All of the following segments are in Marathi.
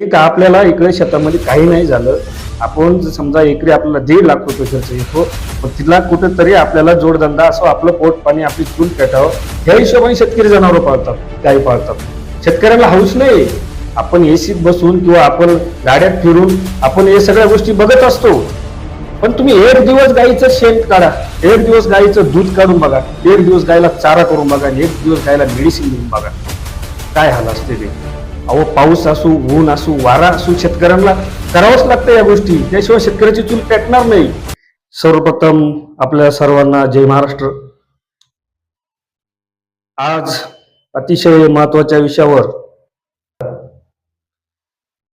एक आपल्याला इकडे शेतामध्ये काही नाही झालं. आपण जर समजा एकरी आपल्याला दीड लाख रुपये खर्च येतो पण तिला कुठेतरी आपल्याला जोडधंदा असो आपलं पोट पाणी आपली चूल पेटावं ह्या हिशोबाने शेतकरी जनावर पाळतात गायी पाळतात. शेतकऱ्याला हौस नाही. आपण एसीत बसून किंवा आपण गाड्यात फिरून आपण हे सगळ्या गोष्टी बघत असतो. पण तुम्ही एक दिवस गाईचं शेण काढा एक दिवस गाईचं दूध काढून बघा एक दिवस गायला चारा करून बघा एक दिवस गायला मेडिसिन देऊन बघा. काय हाल असते ते? अहो पाऊस असू ऊन असू वारा असू शेतकऱ्यांना करावंच लागतं या गोष्टी. त्याशिवाय शेतकऱ्याची चूल पेटणार नाही. सर्वप्रथम आपल्या सर्वांना जय महाराष्ट्र. आज अतिशय महत्त्वाच्या विषयावर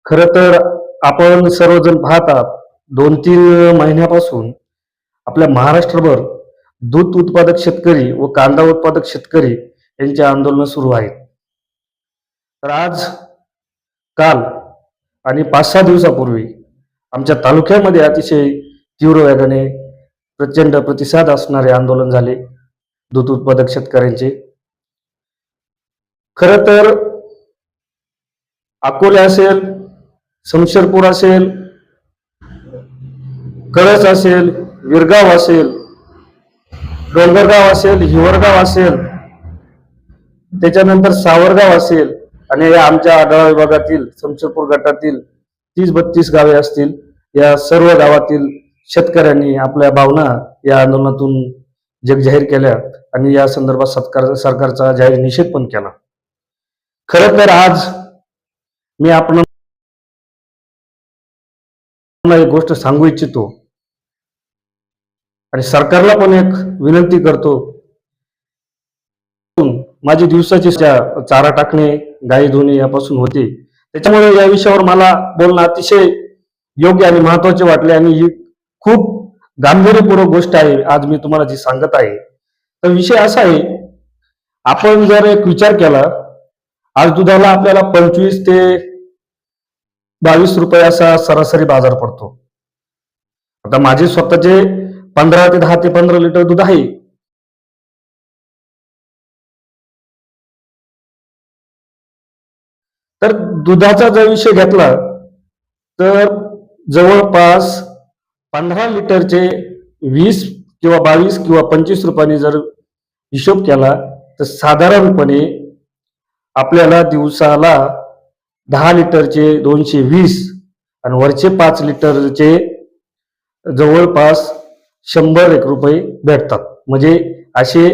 खर तर आपण सर्वजण पाहतात दोन तीन महिन्यापासून आपल्या महाराष्ट्रभर दूध उत्पादक शेतकरी व कांदा उत्पादक शेतकरी यांचे आंदोलन सुरू आहेत. तर आज काल आणि पाच सहा दिवसापूर्वी आमच्या तालुक्यामध्ये अतिशय तीव्र वेगाने प्रचंड प्रतिसाद असणारे आंदोलन झाले दूध उत्पादक शेतकऱ्यांचे. खर तर अकोले असेल शमशेरपूर असेल कळस असेल विरगाव असेल डोंगरगाव असेल हिवरगाव असेल त्याच्यानंतर सावरगाव असेल आणि या आमच्या आढावा विभागातील शमशेरपूर गटातील तीस बत्तीस गावे असतील या सर्व गावातील शेतकऱ्यांनी आपल्या भावना या आंदोलनातून जगजाहीर केल्या आणि या संदर्भात सत्कार सरकारचा जाहीर निषेध पण केला. खरं तर आज मी आपण एक गोष्ट सांगू इच्छितो. आणि सरकारला पण एक विनंती करतो. माझी दिवसाची चारा टाकणे गाई धुणे यापासून होते. त्याच्यामुळे या विषयावर मला बोलणं अतिशय योग्य आणि महत्त्वाचे वाटले आणि ही खूप गांभीर्यपूर्वक गोष्ट आहे आज मी तुम्हाला जी सांगत आहे. तर विषय असा आहे आपण जर एक विचार केला आज दुधाला आपल्याला पंचवीस ते बावीस रुपये असा सरासरी बाजार पडतो. आता माझे स्वतःचे पंधरा ते दहा ते पंधरा लिटर दूध आहे. तर दुधाचा जर विषय घेतला तर जवळपास पंधरा लिटरचे वीस किंवा बावीस किंवा पंचवीस रुपयाने जर हिशोब केला तर साधारणपणे आपल्याला दिवसाला दहा लिटरचे दोनशे वीस आणि वरचे पाच लिटरचे जवळपास शंभर एक रुपये भेटतात. म्हणजे असे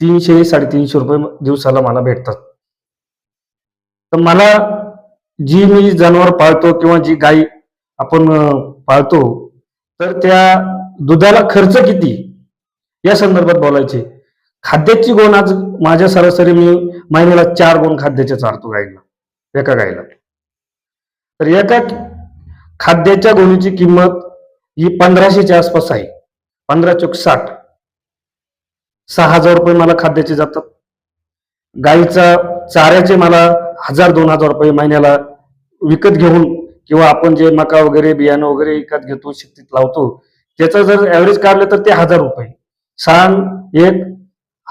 तीनशे साडेतीनशे रुपये दिवसाला मला भेटतात. तर मला जी मी जनावर पाळतो किंवा जी गाई आपण पाळतो तर त्या दुधाला खर्च किती? या संदर्भात बोलायचे. खाद्याची गोण आज माझ्या सरासरी मी महिन्याला चार गोण खाद्याचे चारतो गाईला एका गाईला तर एका खाद्याच्या गोणीची किंमत ही पंधराशेच्या आसपास आहे. पंधरा चौक साठ. सहा हजार रुपये मला खाद्याचे जातात. गाईचा चाऱ्याचे मला हजार दोन हजार रुपये महिन्याला विकत घेऊन किंवा आपण जे मका वगैरे बियाणं वगैरे विकत घेतो शेतीत लावतो त्याचं जर ऍव्हरेज काढलं तर ते हजार रुपये. सहा एक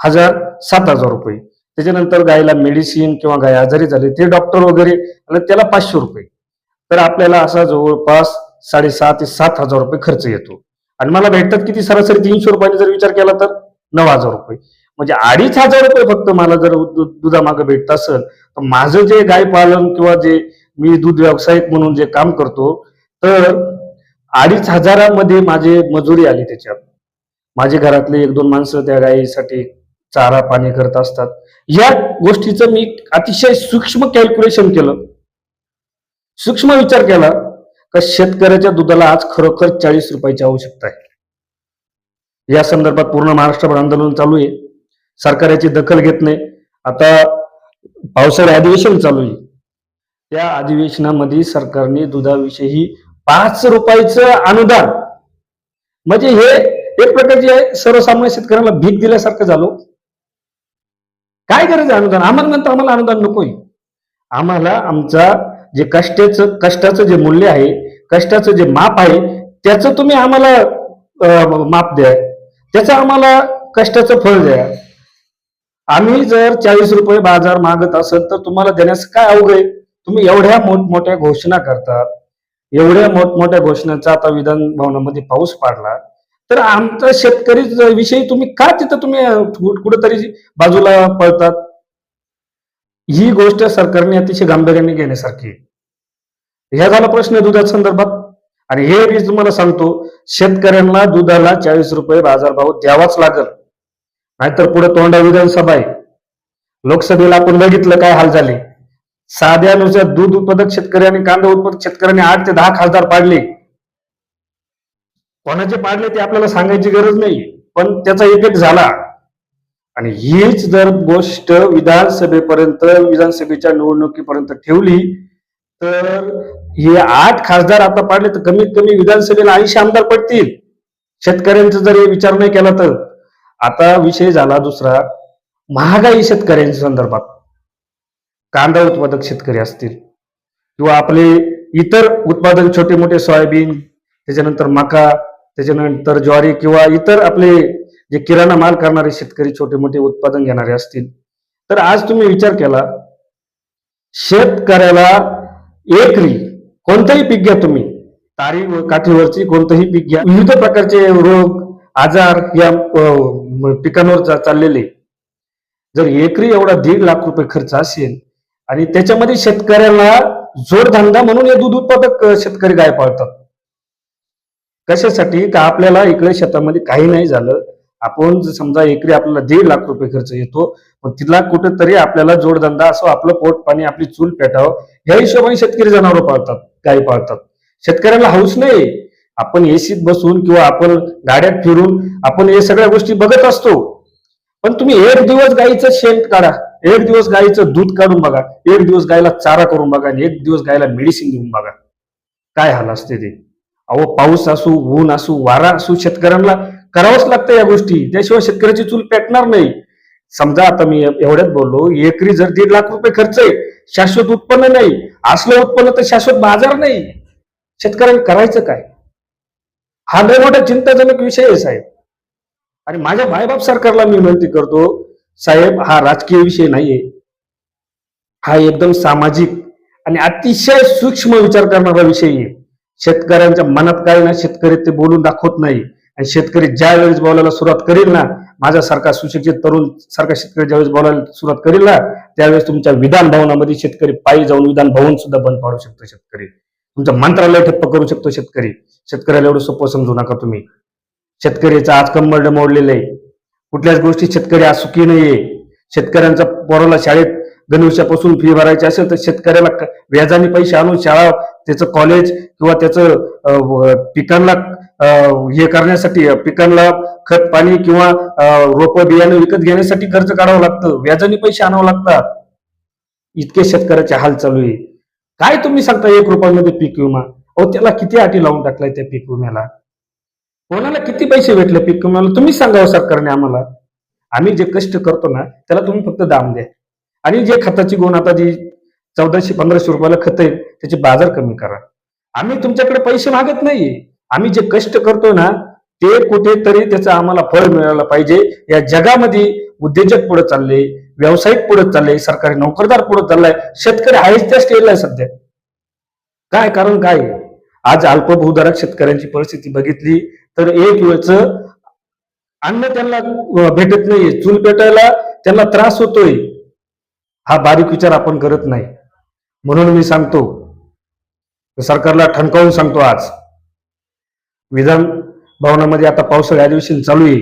हजार सात हजार रुपये. त्याच्यानंतर गायला मेडिसिन किंवा गाय आजारी झाली ते डॉक्टर वगैरे आणि त्याला पाचशे रुपये. तर आपल्याला असा जवळपास साडेसहा ते सात हजार रुपये खर्च येतो. आणि मला भेटतात किती? सरासरी तीनशे रुपयाने जर विचार केला तर नऊ हजार रुपये. म्हणजे अडीच हजार रुपये फक्त मला जर दु- दुधामागं भेटत असेल तर माझं जे गाय पालन किंवा जे मी दूध व्यावसायिक म्हणून जे काम करतो तर अडीच हजारामध्ये माझे मजुरी आली त्याच्यात. माझे घरातले एक दोन माणसं त्या गायीसाठी चारा पाणी करत असतात. या गोष्टीचं मी अतिशय सूक्ष्म कॅल्क्युलेशन केलं. सूक्ष्म विचार केला का शेतकऱ्याच्या दुधाला आज खरोखर चाळीस रुपयाची आवश्यकता आहे. या संदर्भात पूर्ण महाराष्ट्रभर आंदोलन चालू आहे. सरकार याची दखल घेत नाही. आता पावसाळी अधिवेशन चालू आहे. त्या अधिवेशनामध्ये सरकारने दुधाविषयी पाच रुपयाचं अनुदान म्हणजे हे एक प्रकारचे सर्वसामान्य शेतकऱ्यांना भीक दिल्यासारखं झालं हो. काय गरज आहे अनुदान? आम्हाला नंतर आम्हाला अनुदान नकोय. आम्हाला आमचा जे कष्टाचं कष्टाचं जे मूल्य आहे कष्टाचं जे माप आहे त्याचं तुम्ही आम्हाला माप द्या. त्याचं आम्हाला कष्टाचं फळ द्या. आम्ही जर चाळीस रुपये बाजार मागत असेल तर तुम्हाला देण्यास काय अवघड आहे? तुम्ही एवढ्या मोठमोठ्या घोषणा करतात एवढ्या मोठमोठ्या घोषणाचा आता विधान भवनामध्ये पाऊस पाडला तर आमचा शेतकरी विषयी तुम्ही का तिथं तुम्ही कुठेतरी बाजूला पळतात? ही गोष्ट सरकारने अतिशय गांभीर्याने घेण्यासारखी ह्या झाला प्रश्न दुधाच्या संदर्भात. आणि हे मी तुम्हाला सांगतो शेतकऱ्यांना दुधाला चाळीस रुपये बाजारभाव द्यावाच लागल. नाहीतर पुढे तोंडा विधानसभा आहे. लोकसभेला आपण बघितलं काय हाल झाले. साध्यानुसार दूध उत्पादक शेतकरी आणि कांदा उत्पादक शेतकऱ्यांनी आठ ते दहा खासदार पाडले. कोणाचे पाडले ते आपल्याला सांगायची गरज नाही पण त्याचा इफेक्ट झाला. आणि हीच जर गोष्ट विधानसभेपर्यंत विधानसभेच्या निवडणुकीपर्यंत ठेवली तर हे आठ खासदार आता पाडले तर कमीत कमी विधानसभेला ऐंशी आमदार पडतील. शेतकऱ्यांचा जर हे विचार नाही केला तर. आता विषय झाला दुसरा. महागाई शेतकऱ्यांच्या संदर्भात. कांदा उत्पादक शेतकरी असतील किंवा आपले इतर उत्पादक छोटे मोठे सोयाबीन त्याच्यानंतर मका त्याच्यानंतर ज्वारी किंवा इतर आपले जे किराणा माल करणारे शेतकरी छोटे मोठे उत्पादन घेणारे असतील. तर आज तुम्ही विचार केला शेतकऱ्याला एकरी कोणतंही पीक घ्या तुम्ही. तारी व काठीवरची कोणतंही पीक घ्या. विविध प्रकारचे रोग आजार या पिकांवर चाललेले. जर एकरी एवढा दीड लाख रुपये खर्च असेल आणि त्याच्यामध्ये शेतकऱ्याला जोडधंदा म्हणून हे दूध उत्पादक शेतकरी गाय पाळतात. कशासाठी? का आपल्याला इकडे शेतामध्ये काही नाही झालं. आपण समजा एकरी आपल्याला दीड लाख रुपये खर्च येतो पण तिला कुठेतरी आपल्याला जोडधंदा असो आपलं पोट पाणी आपली चूल पेटावं या हिशोबाने शेतकरी जनावर पाळतात गाय पाळतात. शेतकऱ्याला हौस नाही. आपण एसीत बसून किंवा आपण गाड्यात फिरून आपण हे सगळ्या गोष्टी बघत असतो. पण तुम्ही एक दिवस गाईचं शेण काढा. एक दिवस गाईचं दूध काढून बघा. एक दिवस गायला चारा करून बघा आणि एक दिवस गायला मेडिसिन देऊन बघा. काय हाल असते ते? अहो पाऊस असू ऊन असू वारा असू शेतकऱ्यांना करावंच लागतं या गोष्टी. त्याशिवाय शेतकऱ्याची चूल पेटणार नाही. समजा आता मी एवढ्यात बोललो एकरी जर दीड लाख रुपये खर्च आहे शाश्वत उत्पन्न नाही. असलं उत्पन्न तर शाश्वत बाजार नाही. शेतकऱ्यांनी करायचं काय? हा लय मोठा चिंताजनक विषय आहे साहेब. आणि माझ्या मायबाप सरकारला मी विनंती करतो साहेब हा राजकीय विषय नाहीये. हा एकदम सामाजिक आणि अतिशय सूक्ष्म विचार करणारा विषय आहे. शेतकऱ्यांच्या मनात काय ना शेतकरी ते बोलून दाखवत नाही. आणि शेतकरी ज्या वेळेस बोलायला सुरुवात करेल ना माझ्यासारखा सुशिक्षित तरुण सारखा शेतकरी ज्यावेळेस बोलायला सुरुवात करेल ना त्यावेळेस तुमच्या विधान भवनामध्ये शेतकरी पायी जाऊन विधान भवन सुद्धा बंद पाडू शकतो शेतकरी. तुमचं मंत्रालय ठप्प करू शकतो शेतकरी. शेतकऱ्याला एवढं सोपं समजू नका तुम्ही. शेतकऱ्याचं आज कंबरडं मोडलेलं आहे. कुठल्याच गोष्टी शेतकरी आज सुखी नाहीये. शेतकऱ्यांचा पोराला शाळेत गणवेशापासून फी भरायची असेल तर शेतकऱ्याला व्याजाने पैसे आणून शाळा त्याचं कॉलेज किंवा त्याचं पिकांना हे करण्यासाठी पिकांना खत पाणी किंवा रोप बियाणं विकत घेण्यासाठी खर्च काढावं लागतं. व्याजाने पैसे आणावं लागतात. इतके शेतकऱ्याचे हाल चालू आहे. काय तुम्ही सांगता एक रुपयामध्ये पीक विमा? अहो त्याला किती अटी लावून टाकलाय त्या पीक विम्याला? कोणाला किती पैसे भेटले पीक विम्याला? तुम्ही सांगावं हो, सरकारने आम्हाला. आम्ही जे कष्ट करतो ना त्याला तुम्ही फक्त दाम द्या. आणि जे खताची गुण आता जी चौदाशे पंधराशे रुपयाला खत आहे त्याचे बाजार कमी करा. आम्ही तुमच्याकडे पैसे मागत नाही. आम्ही जे कष्ट करतो ना ते कुठेतरी त्याचं आम्हाला फळ मिळायला पाहिजे. या जगामध्ये उद्योजक पुढे चालले. व्यावसायिक पुढे चालले सरकारी नोकरदार पुढे चाललाय शेतकरी आहेच त्या स्टेजला आहे सध्या. काय कारण काय? आज अल्पभूधारक शेतकऱ्यांची परिस्थिती बघितली तर एक वेळच अन्न त्यांना भेटत नाहीये चूल पेटायला त्यांना त्रास होतोय. हा बारीक विचार आपण करत नाही. म्हणून मी सांगतो सरकारला ठणकावून सांगतो आज. विधान भवनामध्ये आता पावसाळी अधिवेशन चालू आहे.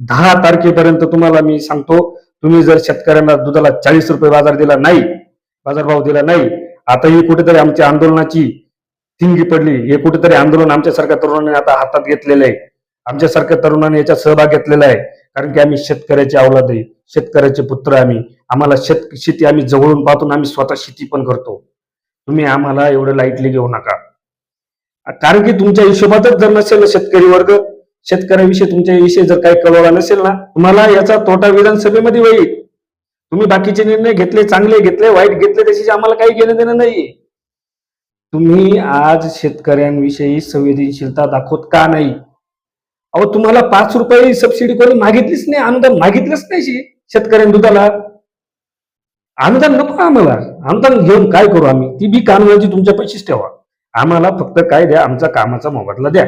दहा तारखेपर्यंत तुम्हाला मी सांगतो तुम्ही जर शेतकऱ्यांना दुधाला चाळीस रुपये बाजार दिला नाही बाजारभाव दिला नाही आता ही कुठेतरी आमच्या आंदोलनाची थिंगी पडली. हे कुठेतरी आंदोलन आमच्यासारख्या तरुणांनी आता हातात घेतलेलं आहे. आमच्यासारख्या तरुणांनी याच्यात सहभाग घेतलेला आहे. कारण की आम्ही शेतकऱ्याचे अवलाद आहे. शेतकऱ्याचे पुत्र आम्ही. आम्हाला शेत शेती आम्ही जवळून पाहतून आम्ही स्वतः शेती पण करतो. तुम्ही आम्हाला एवढं लाईटली घेऊ नका. कारण की तुमच्या हिशोबातच जर नसेल शेतकरी वर्ग शेतकऱ्याविषयी तुमच्या विषयी जर काही कळवला नसेल ना तुम्हाला याचा तोटा विधानसभेमध्ये होईल. तुम्ही बाकीचे निर्णय घेतले चांगले घेतले वाईट घेतले त्याच्याशी आम्हाला काही घेणं देणं नाहीये. तुम्ही आज शेतकऱ्यांविषयी संवेदनशीलता दाखवत का नाही? अहो तुम्हाला पाच रुपये सबसिडी कोणी मागितलीच नाही अनुदान मागितलंच नाही शेतकऱ्यांनी शेतकऱ्यां दुधाला. अनुदान नको आम्हाला. अनुदान घेऊन काय करू आम्ही? ती बी कानूनाची तुमच्या पैसेच ठेवा. आम्हाला फक्त काय द्या आमचा कामाचा मोबदला द्या.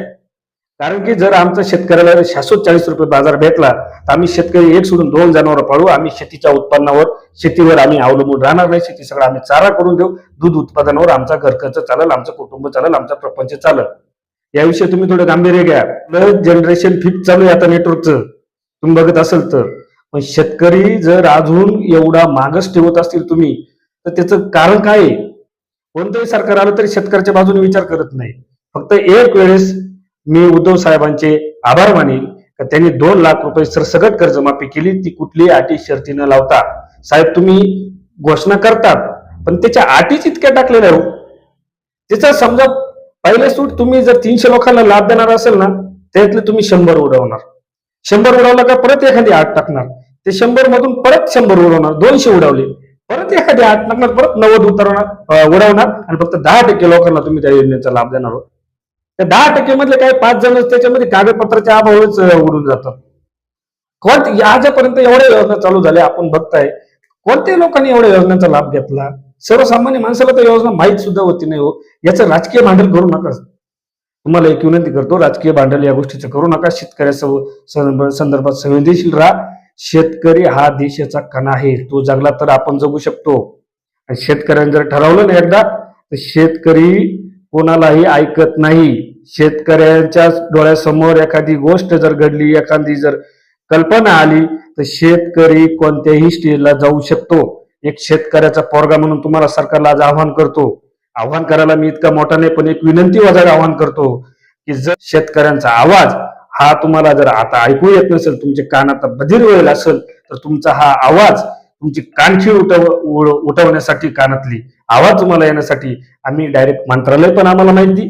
कारण की जर आमचा शेतकऱ्याला शाश्वत चाळीस रुपये बाजार भेटला तर आम्ही शेतकरी एक सोडून दोन जनावर पाळू. आम्ही शेतीच्या उत्पन्नावर शेतीवर आम्ही अवलंबून राहणार नाही. शेती सगळं आम्ही चारा करून देऊ. दूध उत्पादनावर आमचा घर खर्च चालेल आमचं कुटुंब चालेल आमचा प्रपंच चालेल. याविषयी तुम्ही थोडं गांभीर्य घ्या. जनरेशन फिफ्थ चालू आहे आता नेटवर्कचं तुम्ही बघत असेल तर. पण शेतकरी जर अजून एवढा मागच ठेवत असतील तुम्ही तर त्याचं कारण काय आहे? कोणतंही सरकार आलं तरी शेतकऱ्याच्या बाजूने विचार करत नाही. फक्त एक वेळेस मी उद्धव साहेबांचे आभार मानेल. का त्यांनी दोन लाख रुपये सरसगट कर्जमाफी केली ती कुठलीही अटी शर्ती न लावता. साहेब तुम्ही घोषणा करतात पण त्याच्या अटीच इतक्या टाकलेल्या हो. त्याचा समजा पहिले सूट तुम्ही जर तीनशे लोकांना लाभ देणार असेल ना त्यातले तुम्ही शंभर उडवणार. शंभर उडवलं का परत एखादी आठ टाकणार. ते शंभर मधून परत शंभर उडवणार दोनशे उडवले. परत एखादी आठ टाकणार परत नव्वद उतरवणार उडवणार. आणि फक्त दहा टक्के लोकांना तुम्ही त्या योजनेचा लाभ देणार आहोत त्या दहा टक्के मधले काही पाच जण त्याच्यामध्ये कागदपत्राच्या अभावच उघडून उडून जातात. कोण आजपर्यंत एवढ्या योजना चालू झाल्या आपण बघताय. कोणत्या लोकांनी एवढ्या योजनांचा लाभ घेतला? सर्वसामान्य माणसाला तर योजना माहीत सुद्धा होती नाही हो. याचं राजकीय भांडण करू नका. तुम्हाला एक विनंती करतो राजकीय भांडल या गोष्टीचं करू नका. शेतकऱ्या संदर्भात संवेदनशील राहा. शेतकरी हा देशाचा कणा आहे तो जगला तर आपण जगू शकतो. आणि शेतकऱ्यांनी जर ठरवलं ना एकदा तर शेतकरी कोणालाही ऐकत नाही. शेतकऱ्यांच्या डोळ्यासमोर एखादी गोष्ट जर घडली एखादी जर कल्पना आली तर शेतकरी कोणत्याही स्टेजला जाऊ शकतो. एक शेतकऱ्याचा पोरगा म्हणून तुम्हाला सरकारला आज आव्हान करतो. आव्हान करायला मी इतका मोठा नाही पण एक विनंती वजायला आव्हान करतो की जर शेतकऱ्यांचा आवाज हा तुम्हाला जर आता ऐकू येत नसेल तुमचे कानात बधीर होईल असेल तर तुमचा हा आवाज तुमची कानखी उठव उठवण्यासाठी कानातली आवाज तुम्हाला येण्यासाठी आम्ही डायरेक्ट मंत्रालय पण आम्हाला माहिती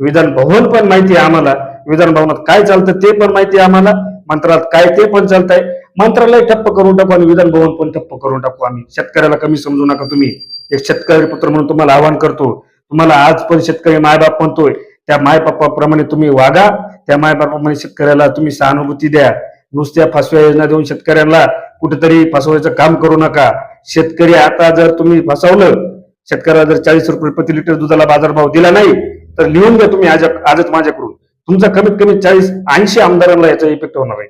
विधान भवन पण माहिती आहे आम्हाला. विधान भवनात काय चालतं ते पण माहिती आहे आम्हाला. मंत्रालयात काय ते पण चालतंय. मंत्रालय ठप्प करून टाकू आणि विधान भवन पण ठप्प करून टाकू आम्ही. शेतकऱ्याला कमी समजू नका तुम्ही. एक शेतकरी पुत्र म्हणून तुम्हाला आवाहन करतो. तुम्हाला आज पण शेतकरी मायबाप म्हणतोय. त्या मायबापाप्रमाणे तुम्ही वागा. त्या मायबापाप्रमाणे शेतकऱ्याला तुम्ही सहानुभूती द्या. नुसत्या फसव्या योजना देऊन शेतकऱ्यांना कुठेतरी फसवायचं काम करू नका. शेतकरी आता जर तुम्ही फसवलं शेतकऱ्याला जर चाळीस रुपये प्रति लिटर दुधाला बाजारभाव दिला नाही तर लिहून घ्या तुम्ही आज आजच माझ्याकडून. तुमचा कमीत कमी चाळीस ऐंशी आमदारांना याचा इफेक्ट होणार आहे.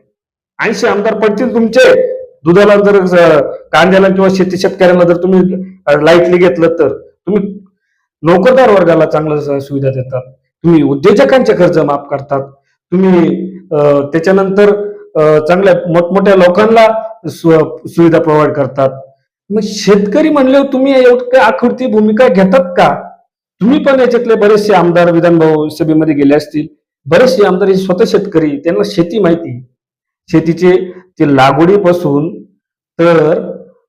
ऐंशी आमदार पडतील तुमचे. दुधाला जर कांद्याला किंवा शेती शेतकऱ्यांना जर तुम्ही लाईटली घेतलं तर. तुम्ही नोकरदार वर्गाला चांगलं सुविधा देतात. तुम्ही उद्योजकांचे कर्ज माफ करतात. तुम्ही त्याच्यानंतर चांगल्या मोठमोठ्या लोकांना सुविधा प्रोव्हाइड करतात. मग शेतकरी म्हणले तुम्ही एवढ्या आकृती भूमिका घेतात का? तुम्ही पण याच्यातले बरेचसे आमदार विधानभाऊ सभेमध्ये गेले असतील. बरेचसे आमदार हे स्वतः शेतकरी त्यांना शेती माहिती. शेतीचे ते लागवडीपासून तर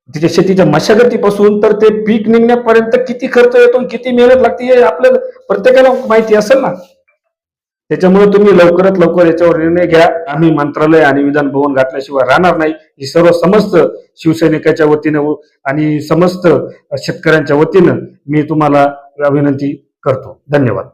तिच्या शेतीच्या मशागतीपासून तर ते पीक निघण्यापर्यंत किती खर्च येतो आणि किती मेहनत लागते हे आपल्याला प्रत्येकाला माहिती असेल ना? त्याच्यामुळे तुम्ही लवकरात लवकर याच्यावर निर्णय घ्या. आम्ही मंत्रालय आणि विधान भवन घातल्याशिवाय राहणार नाही. ही सर्व समस्त शिवसैनिकाच्या वतीनं आणि समस्त शेतकऱ्यांच्या वतीनं मी तुम्हाला विनंती करतो. धन्यवाद.